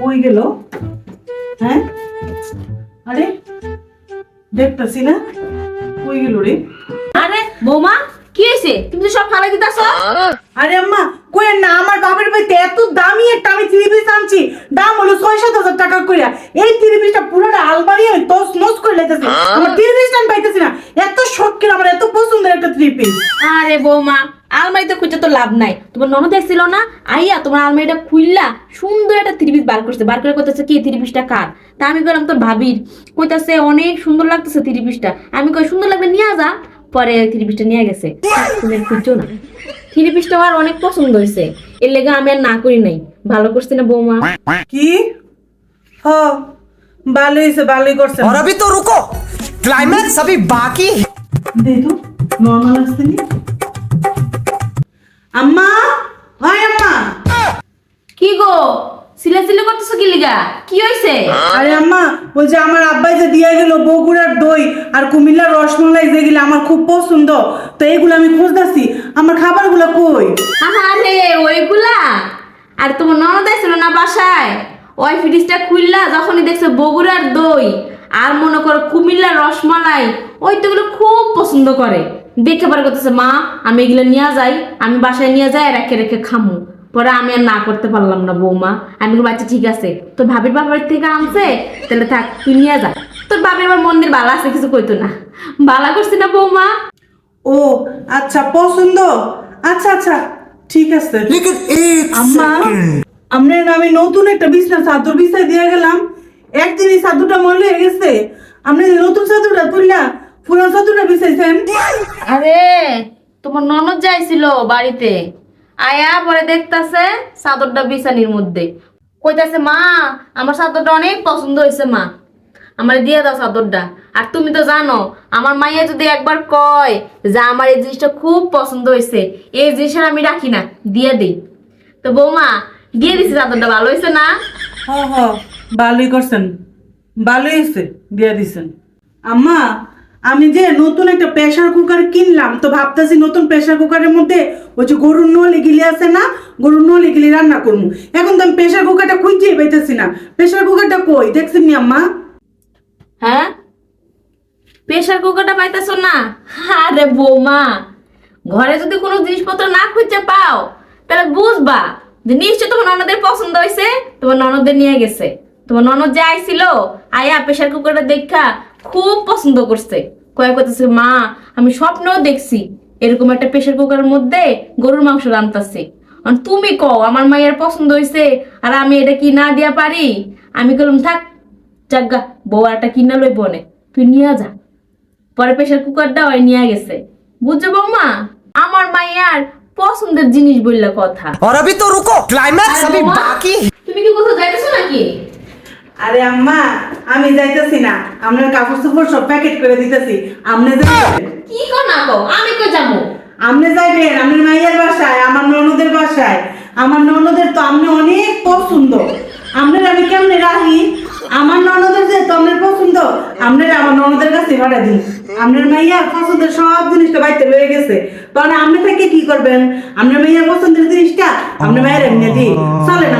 কই গেল? হ্যাঁ? আরে দেখতেছি না কই গেল রে? আরে বৌমা কি হয়েছে? তুমি তো সব ফালাই দিতেছ। আরে আম্মা কই না আমার বাবার বাড়িতে এত দামি একটা আমি থ্রি পিস আনছি। দাম হলো ছয় সাত হাজার টাকা করে এই থ্রি পিসটা পুরোটা আলমারি আমি তস নস করে লেতেছি আমার থ্রি পিসটা আমি পাইতেছি না। এত শখের আমার এত পছন্দের একটা থ্রি পিস আরে বৌমা আলমারিতে খুঁজে তো লাভ নাই তোমার ননদ দেখছিল না আইয়া তোমার আলমারিটা খুললা সুন্দর একটা থ্রি পিস বার করছে বার করে কইতেছে কি থ্রি পিসটা কার তা আমি বললাম তোর ভাবির কইতাছে অনেক সুন্দর লাগতেছে থ্রি পিসটা আমি কই সুন্দর লাগবে নিয়ে যা পরে থ্রি পিসটা নিয়ে গেছে তুমি আর খুঁজছো না থ্রি পিসটা আমার অনেক পছন্দ হয়েছে এর লেগে আমি আর না করি নাই ভালো করছি না বৌমা কি হ ভালোই হয়েছে ভালোই করছে और अभी तो रुको क्लाइमैक्स अभी बाकी है দে তো নর্মাল আসতে নি আম্মা? হয় আম্মা। কি গো? সিলে সিলে করতেছো কি লিগা? কি হয়েছে আরে আম্মা যে আমার আব্বাই যে দিয়ে গেল বগুড়ার দই আর কুমিল্লার রসমলাই যেগুলো আমার খুব পছন্দ তো এইগুলো আমি খুঁজতেছি। আমার খাবারগুলো কই? আরে ওইগুলা? আর তোমার ননদ ছিল না বাসায়? ওই ফ্রিজটা খুললা যখনই দেখছে বগুড়ার দই আর মনে করো কুমিল্লার রসমালাই ওই তো এগুলো খুব পছন্দ করে। দেখে পরে করতেছে মা আমি এগুলো নিয়ে যাই আমি বাসায় নিয়ে যাই রেখে রেখে খামু। পরে আমি আর না করতে পারলাম না বৌমা। আমি বাচ্চা ঠিক আছে তোর ভাবির বাবার থেকে আনছে তাহলে থাক তুই নিয়ে যা। তোর বাবির আবার মন্দির বালা আছে কিছু কইতো না। বালা করছি না বৌমা? ও আচ্ছা পছন্দ? আচ্ছা আচ্ছা ঠিক আছে। আম্মা আমরা আমি নতুন একটা বিছনা চাদর বিছায় দিয়ে গেলাম। একদিন এই চাদরটা মরে গেছে। আমরা নতুন চাদরটা তুললা পুরান চাদরটা বিছাইছেন? আরে তোমার ননদ যাইছিল বাড়িতে আয়া পরে দেখতাছে চাদরটা বিছানির মধ্যে। কইতাছে মা আমার চাদরটা অনেক পছন্দ হয়েছে মা। আমার দিয়ে দাও চাদরটা। আর তুমি তো জানো আমার মাইয়া যদি একবার কয় যে আমার এই জিনিসটা খুব পছন্দ হয়েছে এই জিনিসটা আমি রাখি না দিয়ে দিই। তো বৌমা দিয়ে দিছি চাদরটা ভালো হয়েছে না? হ হ ভালোই করছেন। ভালোই হয়েছে দিয়ে দিছেন। আম্মা আমি যে নতুন একটা প্রেসার কুকার কিনলাম, তো ভাবতেছি নতুন প্রেসার কুকারের মধ্যে ওই যে গরুর নলি গিলি আছে না, গরুর নলি গিলি রান্না করব। এখন তো আমি প্রেশার কুকারটা খুঁজেই পাইতেছি না। প্রেসার কুকারটা কই? দেখছেন নি আম্মা? হ্যাঁ? প্রেশার কুকারটা পাইতেছো না? আরে বৌমা, ঘরে যদি কোনো জিনিসপত্র না খুঁজে পাও, তাহলে বুঝবা যে নিশ্চয় তোমার ননদের পছন্দ হয়েছে, তোমার ননদের নিয়ে গেছে। তোমার ননদ যে আইছিল, আয়া প্রেশার কুকারটা দেখা খুব পছন্দ করছে। কয়েক কথা মা আমি স্বপ্নও দেখছি এরকম একটা প্রেশার কুকারের মধ্যে গরুর মাংস রান্তাছে তুমি কও আমার মায়ের পছন্দ হয়েছে আর আমি এটা কি না দিয়া পারি? আমি বললাম থাক যাগা বউ একটা কিনা লই বনে তুই নিয়ে যা। পরে প্রেশার কুকারটা ওই নিয়ে গেছে। বুঝছ বৌমা আমার মায়ের পছন্দের জিনিস বললে কথা। তো রুকো ক্লাইম্যাক্স আমি বাকি তুমি কি কোথাও যাইতেছো নাকি? আরে আম্মা আমি যাইতেছি না। আপনার কাপড় চোপড় সব প্যাকেট করে দিতেছি। আপনি যাবেন কি কো না কো? আমি কই যাব? আপনি যাইবেন আপনার মাইয়ার বাসায় আমার ননদের বাসায়। আমার ননদের তো আপনি অনেক পছন্দ। আপনার আমি কেমনে রাখি? আমার ননদের যে তো আপনার পছন্দ আপনার আমার ননদের কাছে ভাড়া দিন। আপনার মাইয়ার পছন্দের সব জিনিসটা বাড়িতে রয়ে গেছে। তখন আপনি থেকে কি করবেন? আপনার মাইয়ার পছন্দের জিনিসটা আপনার মায়ের এমনি দিই। চলেন আম্মা